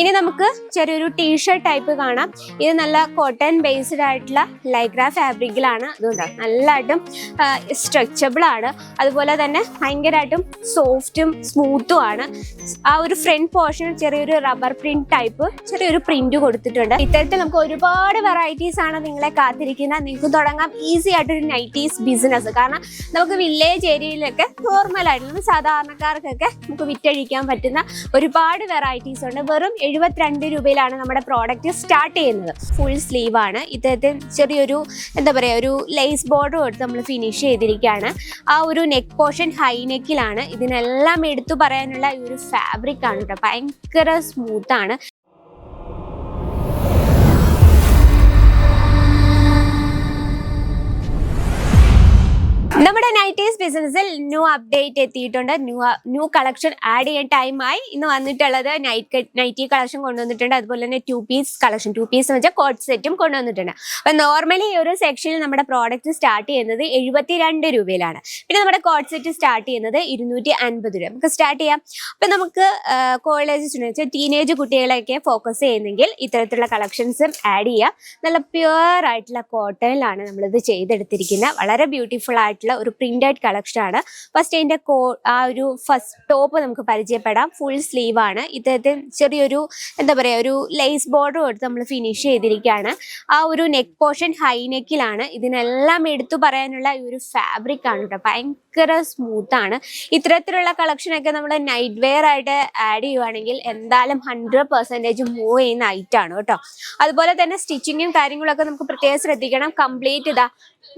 ഇനി നമുക്ക് ചെറിയൊരു ടീഷർട്ട് ടൈപ്പ് കാണാം. ഇത് നല്ല കോട്ടൺ ബേസ്ഡ് ആയിട്ടുള്ള ലൈഗ്ര ഫാബ്രിക്കിലാണ് അതുകൊണ്ട് നല്ലതായിട്ടും സ്ട്രെച്ചബിൾ ആണ്. അതുപോലെ തന്നെ ഭയങ്കരമായിട്ടും സോഫ്റ്റും സ്മൂത്തും ആണ്. ആ ഒരു ഫ്രണ്ട് പോർഷൻ ചെറിയൊരു റബ്ബർ പ്രിന്റ് ടൈപ്പ് ചെറിയൊരു പ്രിന്റ് കൊടുത്തിട്ടുണ്ട്. ഇത്തരത്തിൽ നമുക്ക് ഒരുപാട് വെറൈറ്റീസ് ആണ് നിങ്ങളെ കാത്തിരിക്കുന്നത്. നിങ്ങൾക്ക് തുടങ്ങാം. ഈസി ആയിട്ടൊരു നൈറ്റീസ് ബിസിനസ് കാരണം നമുക്ക് വില്ലേജ് ഏരിയയിലൊക്കെ നോർമൽ ആയിട്ടുള്ള സാധാരണക്കാർക്കൊക്കെ നമുക്ക് വിറ്റഴിക്കാൻ പറ്റുന്ന ഒരുപാട് വെറൈറ്റീസ് ഉണ്ട്. വെറും എഴുപത്തിരണ്ട് രൂപയിലാണ് നമ്മുടെ പ്രോഡക്റ്റ് സ്റ്റാർട്ട് ചെയ്യുന്നത്. ഫുൾ സ്ലീവ് ആണ്. ഇദ്ദേഹത്തെ ചെറിയൊരു എന്താ പറയുക ഒരു ലേസ് ബോർഡർ കൊടുത്ത് നമ്മൾ ഫിനിഷ് ചെയ്തിരിക്കുകയാണ്. ആ ഒരു നെക്ക് പോർഷൻ ഹൈ നെക്കിലാണ് ഇതിനെല്ലാം എടുത്തു പറയാനുള്ള ഈ ഒരു ഫാബ്രിക് ആണ് കേട്ടോ ഭയങ്കര സ്മൂത്ത് ബിസിനസ്സിൽ ന്യൂ അപ്ഡേറ്റ് എത്തിയിട്ടുണ്ട്. ന്യൂ ന്യൂ കളക്ഷൻ ആഡ് ചെയ്യാൻ ടൈമായി ഇന്ന് വന്നിട്ടുള്ളത് നൈറ്റ് നൈറ്റി കളക്ഷൻ കൊണ്ടുവന്നിട്ടുണ്ട്. അതുപോലെ തന്നെ two piece collection two piece എന്ന് വെച്ചാൽ കോട്ട് സെറ്റും കൊണ്ടുവന്നിട്ടുണ്ട്. അപ്പം നോർമലി ഈ ഒരു സെക്ഷനിൽ നമ്മുടെ പ്രോഡക്റ്റ് സ്റ്റാർട്ട് ചെയ്യുന്നത് എഴുപത്തിരണ്ട് രൂപയിലാണ്. പിന്നെ നമ്മുടെ കോട്ട് സെറ്റ് സ്റ്റാർട്ട് ചെയ്യുന്നത് ഇരുന്നൂറ്റി അൻപത് രൂപ. നമുക്ക് സ്റ്റാർട്ട് ചെയ്യാം. അപ്പം നമുക്ക് കോളേജ് വെച്ചാൽ ടീനേജ് കുട്ടികളെയൊക്കെ ഫോക്കസ് ചെയ്യുന്നെങ്കിൽ ഇത്തരത്തിലുള്ള കളക്ഷൻസും ആഡ് ചെയ്യാം. നല്ല പ്യുവർ ആയിട്ടുള്ള കോട്ടണിലാണ് നമ്മളിത് ചെയ്തെടുത്തിരിക്കുന്നത്. വളരെ ബ്യൂട്ടിഫുൾ ആയിട്ടുള്ള ഒരു പ്രിന്റഡ് കളക്ഷൻ ആണ്. ഫസ്റ്റ് അതിന്റെ കോ ആ ഒരു ഫസ്റ്റ് ടോപ്പ് നമുക്ക് പരിചയപ്പെടാം. ഫുൾ സ്ലീവ് ആണ്. ഇദ്ദേഹത്തെ ചെറിയൊരു എന്താ പറയുക ഒരു ലേസ് ബോർഡർ എടുത്ത് നമ്മൾ ഫിനിഷ് ചെയ്തിരിക്കുകയാണ്. ആ ഒരു നെക്ക് പോർഷൻ ഹൈ നെക്കിലാണ് ഇതിനെല്ലാം എടുത്തു പറയാനുള്ള ഈ ഒരു ഫാബ്രിക് ആണ് കേട്ടോ. ഭയങ്കര സ്മൂത്ത് ആണ്. ഇത്തരത്തിലുള്ള കളക്ഷനൊക്കെ നമ്മൾ നൈറ്റ് വെയർ ആയിട്ട് ആഡ് ചെയ്യുവാണെങ്കിൽ എന്തായാലും ഹൺഡ്രഡ് പെർസെന്റേജ് മൂവ് ചെയ്യുന്ന ഐറ്റാണ് കേട്ടോ. അതുപോലെ തന്നെ സ്റ്റിച്ചിങ്ങും കാര്യങ്ങളൊക്കെ നമുക്ക് പ്രത്യേകം ശ്രദ്ധിക്കണം. കംപ്ലീറ്റ് ഇതാ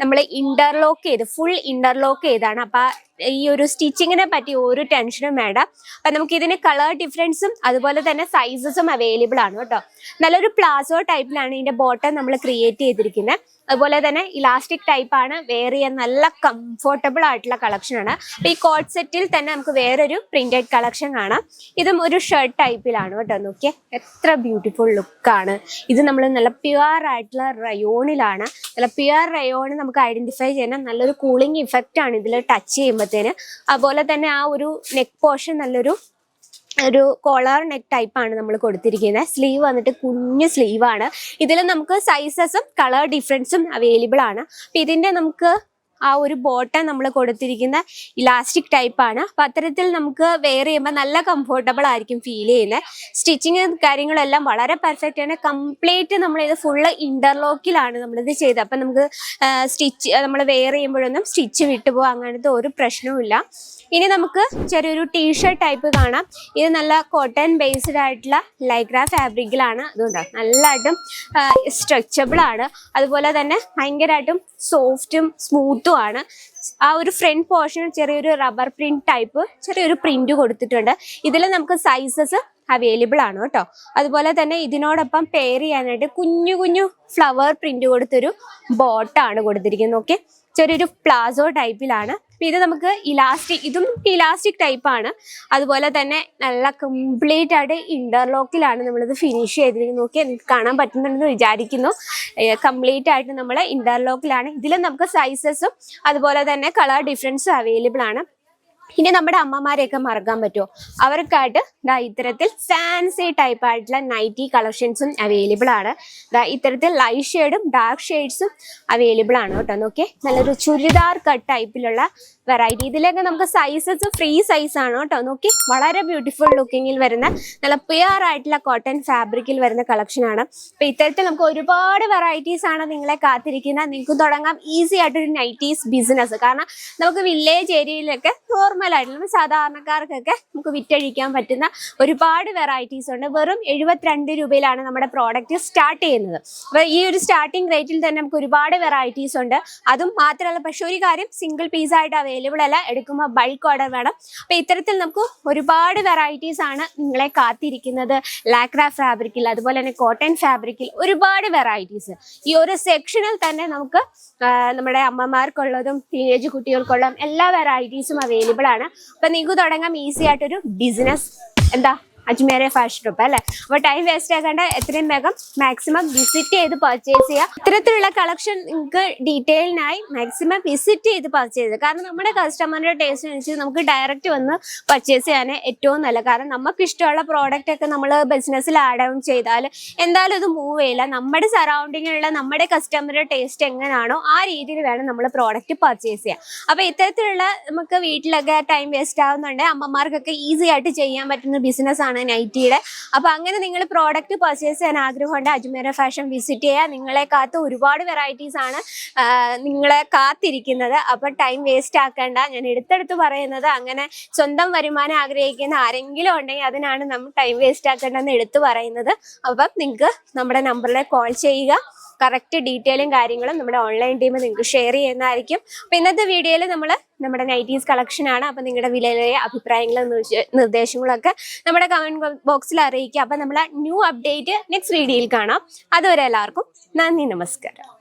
നമ്മൾ ഇന്റർലോക്ക് ചെയ്ത് ഫുൾ ഇന്റർലോക്ക് ചെയ്താണ്. അപ്പൊ ഈ ഒരു സ്റ്റിച്ചിങ്ങിനെ പറ്റി ഒരു ടെൻഷനും വേണ്ട. അപ്പൊ നമുക്ക് ഇതിന് കളർ ഡിഫറൻസും അതുപോലെ തന്നെ സൈസസും അവൈലബിൾ ആണ് കേട്ടോ. നല്ലൊരു പ്ലാസോ ടൈപ്പിലാണ് ഇതിന്റെ ബോട്ടം നമ്മൾ ക്രിയേറ്റ് ചെയ്തിരിക്കുന്നത് അതുപോലെ തന്നെ ഇലാസ്റ്റിക് ടൈപ്പ് ആണ് ചെയ്യാൻ നല്ല കംഫർട്ടബിൾ ആയിട്ടുള്ള കളക്ഷൻ ആണ്. അപ്പൊ ഈ കോട്ട് സെറ്റിൽ തന്നെ നമുക്ക് വേറൊരു പ്രിന്റഡ് കളക്ഷൻ കാണാം. ഇതും ഒരു ഷർട്ട് ടൈപ്പിലാണ് കേട്ടോ നോക്കിയേ. എത്ര ബ്യൂട്ടിഫുൾ ലുക്കാണ് ഇത് നമ്മൾ നല്ല പ്യുവർ ആയിട്ടുള്ള റയോണിലാണ് നല്ല പ്യുവർ റയോൺ നമുക്ക് ഐഡന്റിഫൈ ചെയ്യാൻ നല്ലൊരു കൂളിംഗ് ഇഫക്റ്റ് ആണ് ഇതിൽ ടച്ച് ചെയ്യുമ്പോഴത്തേന് അതുപോലെ തന്നെ ആ ഒരു നെക്ക് പോർഷൻ നല്ലൊരു ഒരു കോളർ നെക്ക് ടൈപ്പാണ് നമ്മൾ കൊടുത്തിരിക്കുന്നത്. സ്ലീവ് വന്നിട്ട് കുഞ്ഞു സ്ലീവാണ് ഇതിൽ നമുക്ക് സൈസസും കളർ ഡിഫറൻസും അവൈലബിൾ ആണ്. അപ്പൊ ഇതിന്റെ നമുക്ക് ആ ഒരു ബോട്ടം നമ്മൾ കൊടുത്തിരിക്കുന്ന ഇലാസ്റ്റിക് ടൈപ്പ് ആണ്. അപ്പൊ അത്തരത്തിൽ നമുക്ക് വെയർ ചെയ്യുമ്പോൾ നല്ല കംഫോർട്ടബിൾ ആയിരിക്കും ഫീൽ ചെയ്യുന്നത് സ്റ്റിച്ചിങ് കാര്യങ്ങളെല്ലാം വളരെ പെർഫെക്റ്റ് ആണ്. കംപ്ലീറ്റ് നമ്മൾ ഇത് ഫുള്ള് ഇന്റർലോക്കിലാണ് നമ്മളിത് ചെയ്തത്. അപ്പം നമുക്ക് സ്റ്റിച്ച് നമ്മൾ വെയർ ചെയ്യുമ്പോഴൊന്നും സ്റ്റിച്ച് വിട്ടുപോകാം അങ്ങനത്തെ ഒരു പ്രശ്നവുമില്ല. ഇനി നമുക്ക് ചെറിയൊരു ടീഷർട്ട് ടൈപ്പ് കാണാം. ഇത് നല്ല കോട്ടൺ ബേസ്ഡ് ആയിട്ടുള്ള ലൈഗ്ര ഫാബ്രിക്കിലാണ് അതുകൊണ്ട് നല്ലതായിട്ടും സ്ട്രെച്ചബിൾ ആണ്. അതുപോലെ തന്നെ ഭയങ്കരമായിട്ടും സോഫ്റ്റും സ്മൂത്തും ആണ് ആ ഒരു ഫ്രണ്ട് പോർഷൻ ചെറിയൊരു റബ്ബർ പ്രിന്റ് ടൈപ്പ് ചെറിയൊരു പ്രിന്റ് കൊടുത്തിട്ടുണ്ട്. ഇതിൽ നമുക്ക് സൈസസ് അവൈലബിൾ ആണ് കേട്ടോ. അതുപോലെ തന്നെ ഇതിനോടൊപ്പം പെയർ ചെയ്യാനായിട്ട് കുഞ്ഞു കുഞ്ഞു ഫ്ലവർ പ്രിന്റ് കൊടുത്തൊരു ബോട്ടാണ് കൊടുത്തിരിക്കുന്നത്. ഓക്കെ ചെറിയൊരു പ്ലാസോ ടൈപ്പിലാണ് ഇത് നമുക്ക് ഇലാസ്റ്റിക് ഇതും ഇലാസ്റ്റിക് ടൈപ്പാണ് അതുപോലെ തന്നെ നല്ല കംപ്ലീറ്റ് ആയിട്ട് ഇന്റർലോക്കിലാണ് നമ്മളിത് ഫിനിഷ് ചെയ്തിരിക്കുന്നത്. നോക്കി കാണാൻ പറ്റുന്നുണ്ടെന്ന് വിചാരിക്കുന്നു. കംപ്ലീറ്റ് ആയിട്ട് നമ്മൾ ഇന്റർലോക്കിലാണ് ഇതിൽ നമുക്ക് സൈസസും അതുപോലെ തന്നെ കളർ ഡിഫറൻസും അവൈലബിൾ ആണ്. ഇനി നമ്മുടെ അമ്മമാരെയൊക്കെ മറക്കാൻ പറ്റുമോ? അവർക്കായിട്ട് ദാ ഇത്തരത്തിൽ ഫാൻസി ടൈപ്പ് ആയിട്ടുള്ള നൈറ്റി കളക്ഷൻസും അവൈലബിൾ ആണ്. ദാ ഇത്തരത്തിൽ ലൈറ്റ് ഷെയ്ഡും ഡാർക്ക് ഷെയ്ഡ്സും അവൈലബിൾ ആണ് കേട്ടോ. നോക്കേ നല്ലൊരു ചുരിദാർ കട്ട് ടൈപ്പിലുള്ള വെറൈറ്റി ഇതിലൊക്കെ നമുക്ക് സൈസസ് ഫ്രീ സൈസ് ആണ് കേട്ടോ. നോക്കി വളരെ ബ്യൂട്ടിഫുൾ ലുക്കിങ്ങിൽ വരുന്ന നല്ല പ്യുവർ ആയിട്ടുള്ള കോട്ടൺ ഫാബ്രിക്കിൽ വരുന്ന കളക്ഷൻ ആണ്. അപ്പൊ ഇത്തരത്തിൽ നമുക്ക് ഒരുപാട് വെറൈറ്റീസ് ആണ് നിങ്ങളെ കാത്തിരിക്കുന്നത്. നിങ്ങൾക്ക് തുടങ്ങാം. ഈസി ആയിട്ടൊരു നൈറ്റീസ് ബിസിനസ് കാരണം നമുക്ക് വില്ലേജ് ഏരിയയിലൊക്കെ നോർമൽ ആയിട്ടുള്ള സാധാരണക്കാർക്കൊക്കെ നമുക്ക് വിറ്റഴിക്കാൻ പറ്റുന്ന ഒരുപാട് വെറൈറ്റീസ് ഉണ്ട്. വെറും എഴുപത്തിരണ്ട് രൂപയിലാണ് നമ്മുടെ പ്രോഡക്റ്റ് സ്റ്റാർട്ട് ചെയ്യുന്നത്. അപ്പോൾ ഈ ഒരു സ്റ്റാർട്ടിംഗ് റേറ്റിൽ തന്നെ നമുക്ക് ഒരുപാട് വെറൈറ്റീസ് ഉണ്ട്. അതും മാത്രമല്ല പക്ഷേ ഒരു കാര്യം സിംഗിൾ പീസ് ആയിട്ട് അവൈലബിൾ അല്ല എടുക്കുമ്പോൾ ബൾക്ക് ഓർഡർ വേണം. അപ്പോൾ ഇത്തരത്തിൽ നമുക്ക് ഒരുപാട് വെറൈറ്റീസ് ആണ് നിങ്ങളെ കാത്തിരിക്കുന്നത്. ലാക്രാ ഫാബ്രിക്കിൽ അതുപോലെ തന്നെ കോട്ടൺ ഫാബ്രിക്കിൽ ഒരുപാട് വെറൈറ്റീസ് ഈ ഒരു സെക്ഷനിൽ തന്നെ നമുക്ക് നമ്മുടെ അമ്മമാർക്കുള്ളതും ടീനേജ് കുട്ടികൾക്കുള്ളതും എല്ലാ വെറൈറ്റീസും അവൈലബിൾ ആണ് അപ്പൊ നിങ്ങൾക്ക് തുടങ്ങാം. ഈസി ആയിട്ടൊരു ബിസിനസ് എന്താ? അജ്മേരെ ഫാഷൻ ഷോപ്പ് അല്ലേ? അപ്പോൾ ടൈം വേസ്റ്റ് ആക്കാണ്ട് എത്രയും വേഗം മാക്സിമം വിസിറ്റ് ചെയ്ത് പർച്ചേസ് ചെയ്യുക. ഇത്തരത്തിലുള്ള കളക്ഷൻ നിങ്ങൾക്ക് ഡീറ്റെയിലിനായി മാക്സിമം വിസിറ്റ് ചെയ്ത് പർച്ചേസ് ചെയ്യുക. കാരണം നമ്മുടെ കസ്റ്റമറിന്റെ ടേസ്റ്റ് അനുസരിച്ച് നമുക്ക് ഡയറക്റ്റ് വന്ന് പർച്ചേസ് ചെയ്യാൻ ഏറ്റവും നല്ല കാരണം നമുക്ക് ഇഷ്ടമുള്ള പ്രോഡക്റ്റ് ഒക്കെ നമ്മൾ ബിസിനസ്സിൽ ആഡ് ഔൺ ചെയ്താൽ എന്തായാലും ഇത് മൂവ് ചെയ്യില്ല. നമ്മുടെ സറൗണ്ടിങ്ങിലുള്ള നമ്മുടെ കസ്റ്റമറുടെ ടേസ്റ്റ് എങ്ങനെയാണോ ആ രീതിയിൽ വേണം നമ്മൾ പ്രോഡക്റ്റ് പർച്ചേസ് ചെയ്യാൻ. അപ്പോൾ ഇത്തരത്തിലുള്ള നമുക്ക് വീട്ടിലൊക്കെ ടൈം വേസ്റ്റ് ആവുന്നുണ്ട് അമ്മമാർക്കൊക്കെ ഈസി ആയിട്ട് ചെയ്യാൻ പറ്റുന്ന ബിസിനസ് ആണ് നൈറ്റിയുടെ. അപ്പോൾ അങ്ങനെ നിങ്ങൾ പ്രോഡക്റ്റ് പർച്ചേസ് ചെയ്യാൻ ആഗ്രഹമുണ്ട് അജ്മേര ഫാഷൻ വിസിറ്റ് ചെയ്യുക നിങ്ങളെ കാത്ത് ഒരുപാട് വെറൈറ്റീസ് ആണ് നിങ്ങളെ കാത്തിരിക്കുന്നത്. അപ്പോൾ ടൈം വേസ്റ്റ് ആക്കേണ്ട. ഞാൻ എടുത്തെടുത്ത് പറയുന്നത് അങ്ങനെ സ്വന്തം വരുമാനം ആഗ്രഹിക്കുന്ന ആരെങ്കിലും ഉണ്ടെങ്കിൽ അതിനാണ് നമ്മൾ ടൈം വേസ്റ്റ് ആക്കേണ്ടതെന്ന് എടുത്തു പറയുന്നത്. അപ്പം നിങ്ങൾക്ക് നമ്മുടെ നമ്പറിൽ കോൾ ചെയ്യുക. കറക്റ്റ് ഡീറ്റെയിലും കാര്യങ്ങളും നമ്മുടെ ഓൺലൈൻ ടീം നിങ്ങൾക്ക് ഷെയർ ചെയ്യുന്നതായിരിക്കും. അപ്പം ഇന്നത്തെ വീഡിയോയിൽ നമ്മൾ നമ്മുടെ നൈറ്റീസ് കളക്ഷൻ ആണ്. അപ്പം നിങ്ങളുടെ വിലയിലെ അഭിപ്രായങ്ങളും നിർദ്ദേശ- നിർദ്ദേശങ്ങളൊക്കെ നമ്മുടെ കമന്റ് ബോക്സിൽ അറിയിക്കുക അപ്പം നമ്മളെ ന്യൂ അപ്ഡേറ്റ് നെക്സ്റ്റ് വീഡിയോയിൽ കാണാം. അതുവരെ എല്ലാവർക്കും നന്ദി നമസ്കാരം.